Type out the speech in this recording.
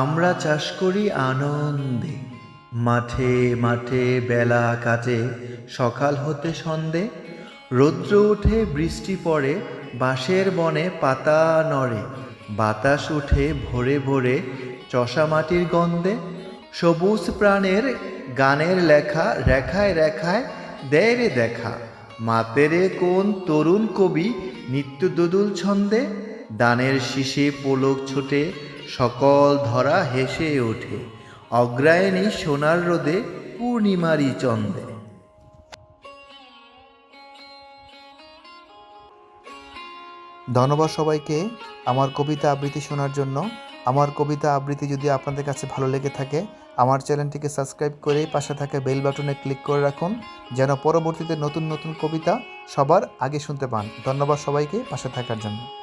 আমরা চাষ করি আনন্দে। মাঠে মাঠে, বেলা কাটে সকাল হতে সন্ধে। রৌদ্র উঠে বৃষ্টি পড়ে, বাঁশের বনে পাতা নড়ে। বাতাস উঠে ভোরে ভোরে চষা মাটির গন্ধে। সবুজ প্রাণের গানের লেখা রেখায় রেখায় দেয় রে দেখা। মাতেরে কোন তরুণ কবি নিত্য দোদুল ছন্দে। দানের শীষে পোলক ছোটে, সকল ধরা হেসে ওঠে। অগ্রায়ণী সোনার রোদে পূর্ণিমারি চন্দে। ধন্যবাদ সবাইকে আমার কবিতা আবৃত্তি শোনার জন্য। আমার কবিতা আবৃত্তি যদি আপনাদের কাছে ভালো লেগে থাকে, আমার চ্যানেলটিকে সাবস্ক্রাইব করে পাশে থাকা বেল বাটনে ক্লিক করে রাখুন, যেন পরবর্তীতে নতুন নতুন কবিতা সবার আগে শুনতে পান। ধন্যবাদ সবাইকে পাশে থাকার জন্য।